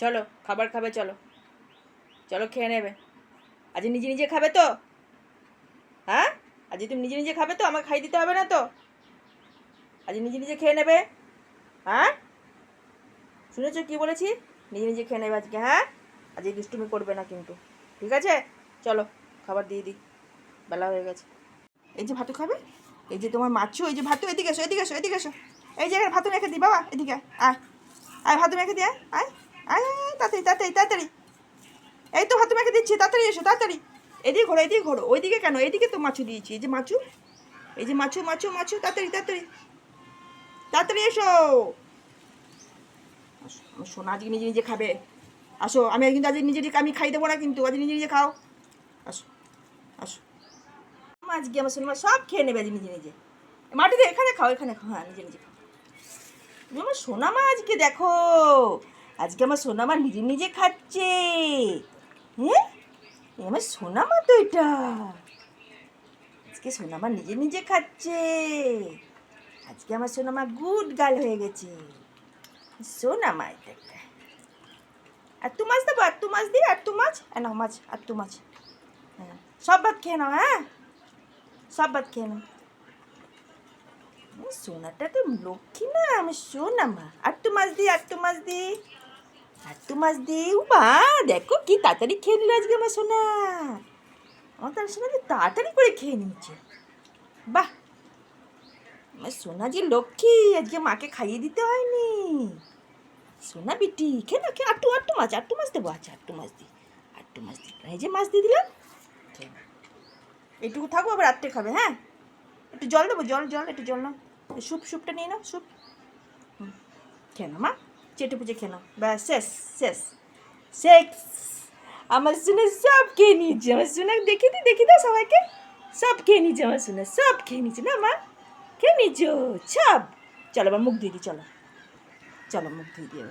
চলো খাবার খাবে চলো। চলো খেয়ে নেবে। আজ নিজে নিজে খাবে তো? হ্যাঁ? আজ তুমি নিজে নিজে খাবে তো? আমাকে খাই দিতে হবে না তো? আজ নিজে নিজে খেয়ে নেবে? হ্যাঁ? শুনেছো কি বলেছি? নিজে নিজে খেয়ে নেবে আজকে হ্যাঁ? আজ এই দুষ্টুমি করবে না কিন্তু। ঠিক আছে? চলো খাবার দিয়ে দিই। বেলা হয়ে গেছে। এই যে ভাতু খাবে? এই যে তোমার মাছও এই যে ভাতু এদিকে এসো এদিকে এসো এদিকে এসো। এই জায়গায় ভাতু রেখে দিই বাবা এদিকে আয়। আয় ভাতু রেখে দিয়ে আয়, তাড়াতাড়ি তাড়াতাড়ি তাড়াতাড়ি। এই তো ভাতু মেখে দিচ্ছি, তাড়াতাড়ি এসো, তাড়াতাড়ি। এদিকে ঘোরো এদিকে ঘোরো, ওইদিকে কেন? এদিকে তো মাছু দিয়েছি, এই যে মাছু। এই যে মাছু মাছু মাছু, তাড়াতাড়ি তাড়াতাড়ি। তাড়াতাড়ি এসো। সোনা আজকে নিজে নিজে খাবে। আসো, আমি কিন্তু আজকে নিজে আমি খাই দেবো না কিন্তু, আজ নিজে নিজে খাও। আসো আসো। আজকে আমার সোনা সব খেয়ে নেবে আজ নিজে নিজে। মাটিতে এখানে খাও এখানে খাও হ্যাঁ নিজে নিজে খাও। আমার সোনামা আজকে, দেখো। আজকে আমার সোনামা নিজে নিজে খাচ্ছে। হ্যাঁ? আমার সোনামা তো এটা। আজকে সোনামা নিজে নিজে খাচ্ছে। আজকে আমার সোনামা গুড গার্ল হয়ে গেছে। সোনামা এটা আর তু মাছ দেবো, আর তু মাছ দিই, আর তু মাছ। নাও মাছ, আর তু মাছ। হ্যাঁ সব ভাত খেয়ে নাও হ্যাঁ? সব ভাত খেয়ে নাও। সোনাটা তো লক্ষ্মী না আমি সোনা মা আর তো মাছ দি আর তো মাছ দি তো মাছ দি ও মা দেখো কি তাড়াতাড়ি খেয়ে নিল আজকে আমার সোনা। আমার তার সোনা যে তাড়াতাড়ি করে খেয়ে নিচ্ছে। বাহ! আমার সোনা যে লক্ষ্মী, আজকে মাকে খাইয়ে দিতে হয়নি। সোনা বিটি, খেয়ে না খেয়ে আটটু আটটু মাছ আটটু মাছ দেবো। আচ্ছা আটটু মাছ দিই। আটটু মাছ দিই। এই যে মাছ দিয়ে দিলাম। এইটুকু থাকব, আবার রাত্রে খাবে হ্যাঁ? একটু জল দেবো, জল জল, একটু জল নাও। স্যুপ স্যুপটা নিয়ে নাও স্যুপ নাও, মা। চেটে পুজে খেলাম ব্যাস, শেষ শেষ শেষ। আমার শুনে সব খেয়ে নিয়েছে, আমার শুনে দেখি দি, দেখি দাও সবাইকে। সব খেয়ে নিয়েছে, আমার শুনে সব খেয়ে নিয়েছে। না, মা? খেয়ে নিয়েছো? সব। চলো বা মুখ দিয়ে দিই, চলো। চলো, মুখ দিয়ে দিয়ে